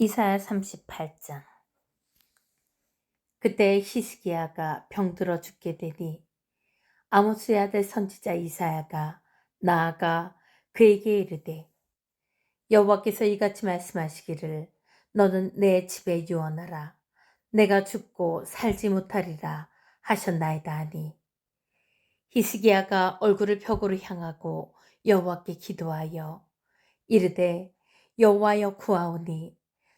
이사야 38장. 그때 히스기야가 병들어 죽게 되니 아모스의 아들 선지자 이사야가 나아가 그에게 이르되 여호와께서 이같이 말씀하시기를 너는 내 집에 유언하라. 내가 죽고 살지 못하리라 하셨나이다 하니. 히스기야가 얼굴을 벽으로 향하고 여호와께 기도하여 이르되 여호와여 구하오니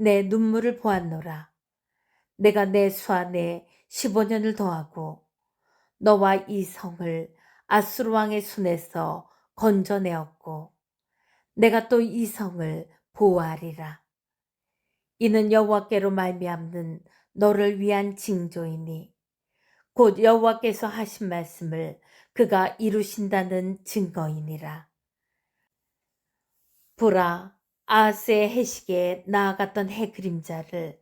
내 눈물을 보았노라. 내가 내 수 안에 15년을 더하고 너와 이 성을 아수르 왕의 손에서 건져내었고 내가 또 이 성을 보호하리라. 이는 여호와께로 말미암는 너를 위한 징조이니 곧 여호와께서 하신 말씀을 그가 이루신다는 증거이니라. 보라 아하스의 해식에 나아갔던 해 그림자를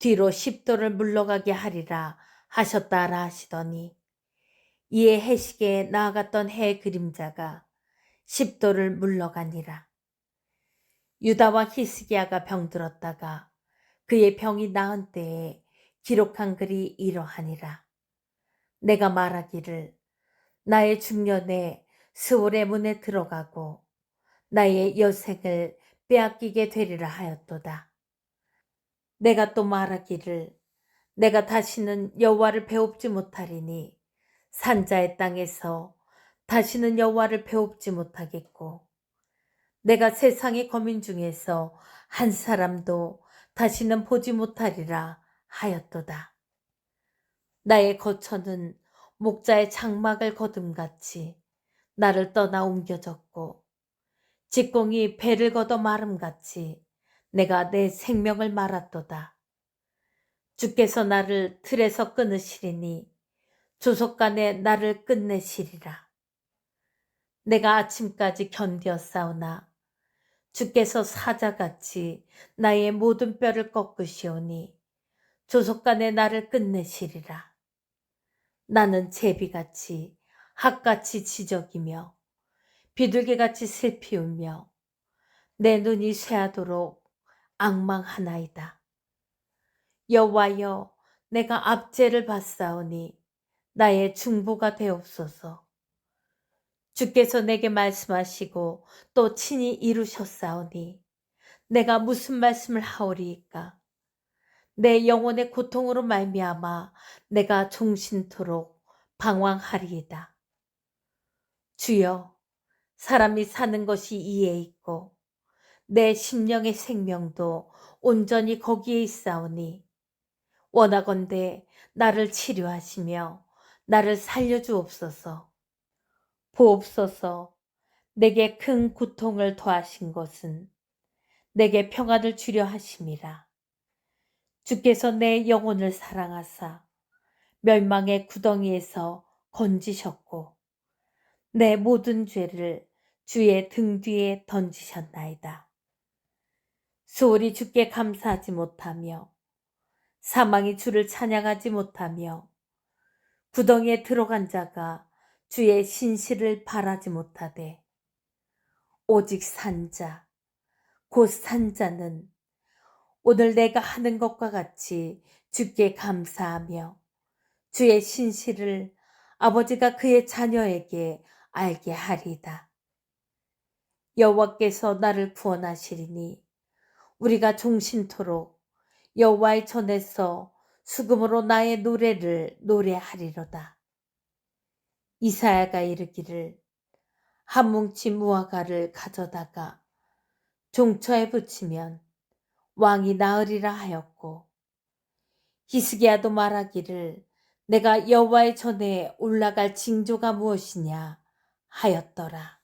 뒤로 십도를 물러가게 하리라 하셨다라 하시더니 이에 해식에 나아갔던 해 그림자가 십도를 물러가니라. 유다와 히스기야가 병들었다가 그의 병이 나은 때에 기록한 글이 이러하니라. 내가 말하기를 나의 중년에 스올의 문에 들어가고 나의 여생을 빼앗기게 되리라 하였도다. 내가 또 말하기를 내가 다시는 여호와를 배웁지 못하리니 산자의 땅에서 다시는 여호와를 배웁지 못하겠고 내가 세상의 거민 중에서 한 사람도 다시는 보지 못하리라 하였도다. 나의 거처는 목자의 장막을 거둠같이 나를 떠나 옮겨졌고 직공이 배를 걷어 마름같이 내가 내 생명을 말았도다. 주께서 나를 틀에서 끊으시리니 조속간에 나를 끝내시리라. 내가 아침까지 견디어 싸우나 주께서 사자같이 나의 모든 뼈를 꺾으시오니 조속간에 나를 끝내시리라. 나는 제비같이 학같이 지적이며 비둘기같이 슬피 울며 내 눈이 쇠하도록 악망하나이다. 여호와여 내가 압제를 받사오니 나의 중보가 되옵소서. 주께서 내게 말씀하시고 또 친히 이루셨사오니 내가 무슨 말씀을 하오리이까? 내 영혼의 고통으로 말미암아 내가 종신토록 방황하리이다. 주여 사람이 사는 것이 이에 있고 내 심령의 생명도 온전히 거기에 있사오니 원하건대 나를 치료하시며 나를 살려주옵소서. 보옵소서 내게 큰 고통을 더하신 것은 내게 평안을 주려 하심이라. 주께서 내 영혼을 사랑하사 멸망의 구덩이에서 건지셨고 내 모든 죄를 주의 등 뒤에 던지셨나이다. 소홀히 주께 감사하지 못하며 사망이 주를 찬양하지 못하며 구덩이에 들어간 자가 주의 신실을 바라지 못하되 오직 산자 곧 산자는 오늘 내가 하는 것과 같이 주께 감사하며 주의 신실을 아버지가 그의 자녀에게 알게 하리다. 여호와께서 나를 구원하시리니 우리가 종신토록 여호와의 전에서 수금으로 나의 노래를 노래하리로다. 이사야가 이르기를 한 뭉치 무화과를 가져다가 종처에 붙이면 왕이 나으리라 하였고 히스기야도 말하기를 내가 여호와의 전에 올라갈 징조가 무엇이냐 하였더라.